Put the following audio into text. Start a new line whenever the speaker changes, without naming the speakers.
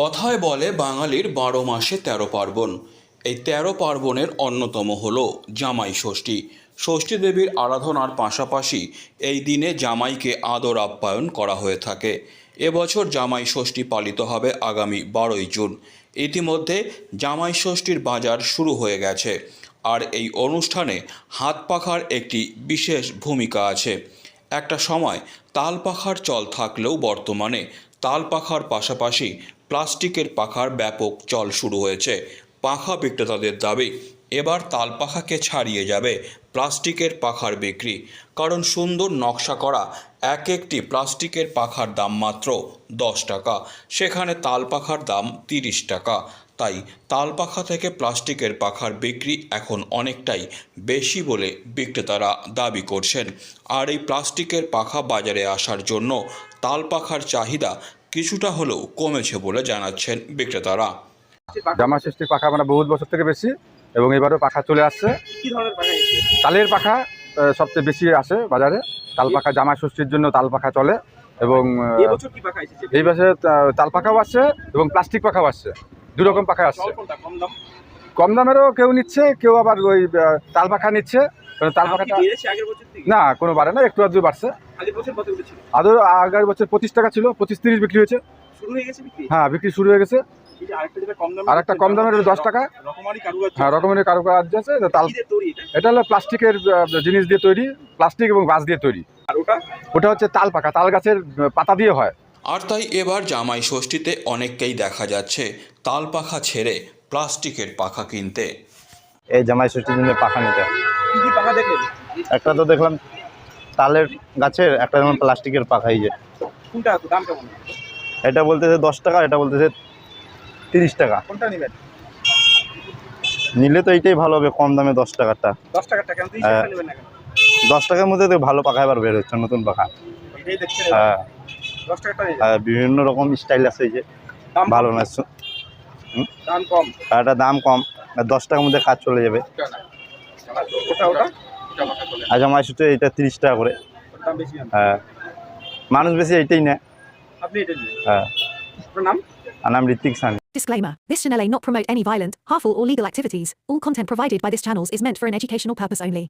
কথায় বলে বাঙালির বারো মাসে তেরো পার্বণ। এই তেরো পার্বণের অন্যতম হল জামাই ষষ্ঠী। ষষ্ঠী দেবীর আরাধনার পাশাপাশি এই দিনে জামাইকে আদর আপ্যায়ন করা হয়ে থাকে। এবছর জামাই ষষ্ঠী পালিত হবে আগামী বারোই জুন। ইতিমধ্যে জামাই ষষ্ঠীর বাজার শুরু হয়ে গেছে। আর এই অনুষ্ঠানে হাত পাখার একটি বিশেষ ভূমিকা আছে। একটা সময় তাল পাখার চল থাকলেও বর্তমানে তাল পাখার পাশাপাশি প্লাস্টিকের পাখার ব্যাপক চল শুরু হয়েছে। পাখা বিক্রেতাদের দাবি, এবার তাল পাখাকে ছাড়িয়ে যাবে প্লাস্টিকের পাখার বিক্রি। কারণ সুন্দর নকশা করা এক একটি প্লাস্টিকের পাখার দাম মাত্র দশ টাকা, সেখানে তাল পাখার দাম তিরিশ টাকা। তাই তাল পাখা থেকে প্লাস্টিকের পাখার বিক্রি এখন অনেকটাই বেশি বলে বিক্রেতারা দাবি করছেন। আর এই প্লাস্টিকের পাখা বাজারে আসার জন্য তাল পাখার চাহিদা কিছুটা হলেও কমেছে বলে জানাচ্ছেন বিক্রেতারা।
জামা সৃষ্টির পাখা আমরা বহুত বছর থেকে বেশি এবং এবারও পাখা চলে আসছে। তালের পাখা সবচেয়ে বেশি আসে বাজারে। তাল পাখা জামা ষষ্ঠীর জন্য তাল পাখা চলে এবং
এই বছর
তাল পাখাও আসছে এবং প্লাস্টিক পাখাও আসছে। দু রকম পাখা আসছে।
কম
দামেরও কেউ নিচ্ছে কেউ আবার ওই তাল পাখা নিচ্ছে। তাল পাখাটা না কোনো বাড়ে না একটু আধটু বাড়ছে। আদৌ আগের বছর পঁচিশ টাকা ছিল পঁচিশ তিরিশ বিক্রি হয়েছে।
শুরু হয়ে গেছে বিক্রি?
হ্যাঁ বিক্রি শুরু হয়ে গেছে। আর একটা কম দামের দশ টাকা। হ্যাঁ রকমের কারুকার্য আছে তাল
কি দিয়ে তৈরি এটা?
হলো প্লাস্টিকের জিনিস দিয়ে তৈরি প্লাস্টিক এবং বাঁশ দিয়ে তৈরি।
ওটা?
ওটা হচ্ছে তাল পাকা তাল গাছের পাতা দিয়ে হয়।
আর তাই এবার জামাই ষষ্ঠীতে অনেককেই দেখা যাচ্ছে তাল পাখা ছেড়ে প্লাস্টিকের পাখা কিনতে।
এই জামাই ষষ্ঠীর জন্য পাখা নিতে।
কি কি পাখা দেখলেন?
একটা তো দেখলাম তালের গাছের একটা যেমন প্লাস্টিকের পাখা এই যে।
কোনটা দাম কেমন?
এটা বলতেছে দশ টাকা এটা বলতেছে তিরিশ টাকা।
কোনটা নেবেন?
নিলে তো এইটাই ভালো হবে কম দামে দশ টাকারটা।
দশ টাকার টাকা
হ্যাঁ।
কেন?
দশ টাকার মধ্যে তো ভালো পাখা এবার বের হচ্ছে নতুন পাখা। হ্যাঁ। হ্যাঁ, বিভিন্ন রকম স্টাইল আছে এই যে। ভালো না
দাম কম
আর এটা দাম কম আর দশ টাকার মধ্যে কাজ চলে যাবে
ওটা ওটা
আর জামাই ষষ্ঠী এটা তিরিশ টাকা করে
ওটার দাম বেশি জান।
হ্যাঁ মানুষ বেশি এইটাই নেয়
আপনি এটা নেবেন
হ্যাঁ
ওটার নাম
আর নাম Hrithik Sunny
Disclaimer This channel may not promote any violent, harmful, or legal activities. All content provided by this channel is meant for an educational purpose only.